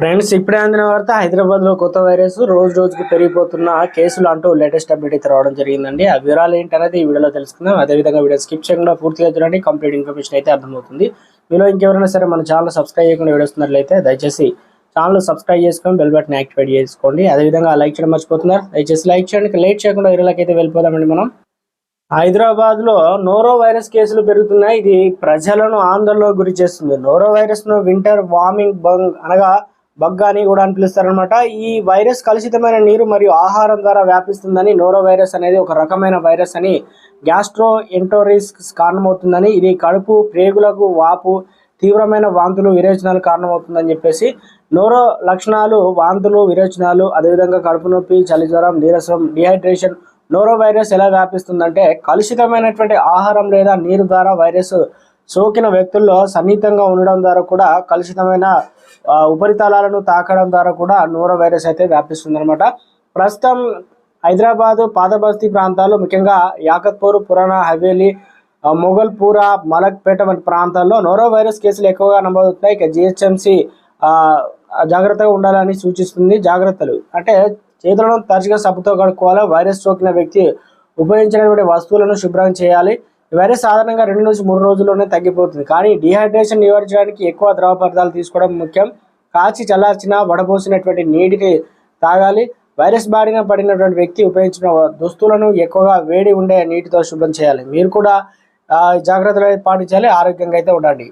Friends ఇప్పుడే అందిన వార్త హైదరాబాద్లో కొత్త వైరస్ రోజు రోజుకు పెరిగిపోతున్న కేసులు అంటూ లేటెస్ట్ అప్డేట్ అయితే రావడం జరిగిందండి. ఆ వివరాలు ఏంటనేది ఈ వీడియోలో తెలుసుకుందాం. అదేవిధంగా వీడియో స్కిప్ చేయకుండా పూర్తిగా చూడండి. కంప్లీట్ ఇన్ఫర్మేషన్ అయితే అర్థమవుతుంది. మీలో ఇంకెవరైనా సరే మన ఛానల్ సబ్స్క్రైబ్ చేయకుండా వీడియోస్తున్నట్లయితే దయచేసి ఛానల్ సబ్స్క్రైబ్ చేసుకొని బెల్ బటన్ యాక్టివేట్ చేసుకోండి. అదేవిధంగా లైక్ చేయడం మర్చిపోతున్నారు. దయచేసి లైక్ చేయండి. లేట్ చేయకుండా వీడియోలోకి అయితే వెళ్ళిపోదామండి మనం. హైదరాబాద్లో నోరో వైరస్ కేసులు పెరుగుతున్నాయి. ఇది ప్రజలను ఆందోళనకు గురి చేస్తుంది. నోరో వైరస్ను వింటర్ వార్మింగ్ బంగ్ అనగా బగ్ అని కూడా అని పిలుస్తారనమాట ఈ వైరస్ కలుషితమైన నీరు మరియు ఆహారం ద్వారా వ్యాపిస్తుందని నోరో వైరస్ అనేది ఒక రకమైన వైరస్ అని గ్యాస్ట్రో ఎంటోరిస్ కారణమవుతుందని ఇది కడుపు ప్రేగులకు వాపు తీవ్రమైన వాంతులు విరేచనాలు కారణమవుతుందని చెప్పేసి నోరో లక్షణాలు వాంతులు విరేచనాలు అదేవిధంగా కడుపు నొప్పి చలి జ్వరం నీరసం డిహైడ్రేషన్ నోరో వైరస్ ఎలా వ్యాపిస్తుందంటే కలుషితమైనటువంటి ఆహారం లేదా నీరు ద్వారా వైరస్ సోకిన వ్యక్తుల్లో సన్నిహితంగా ఉండడం ద్వారా కూడా కలుషితమైన ఉపరితలాలను తాకడం ద్వారా కూడా నోరో వైరస్ అయితే వ్యాపిస్తుంది అనమాట ప్రస్తుతం హైదరాబాద్ పాదబస్తీ ప్రాంతాల్లో ముఖ్యంగా యాకత్పూర్ పురాణ హవేలీ మొగల్పూర మలక్పేట వంటి ప్రాంతాల్లో నోరో వైరస్ కేసులు ఎక్కువగా నమోదవుతున్నాయి. ఇక జిహెచ్ఎంసి జాగ్రత్తగా ఉండాలని సూచిస్తుంది జాగ్రత్తలు. అంటే చేతులను తరచుగా సబ్బుతో కడుక్కోవాలి. వైరస్ సోకిన వ్యక్తి ఉపయోగించినటువంటి వస్తువులను శుభ్రం చేయాలి. వైరస్ సాధారణంగా రెండు నుంచి మూడు రోజుల్లోనే తగ్గిపోతుంది. కానీ డిహైడ్రేషన్ నివారించడానికి ఎక్కువ ద్రవ పదార్థాలు తీసుకోవడం ముఖ్యం. కాచి చల్లార్చిన వడపోసినటువంటి నీటిని తాగాలి. వైరస్ బారిన పడినటువంటి వ్యక్తి ఉపయోగించిన దుస్తులను ఎక్కువగా వేడి ఉండే నీటితో శుభ్రం చేయాలి. మీరు కూడా జాగ్రత్తలు పాటించాలి. ఆరోగ్యంగా అయితే ఉండండి.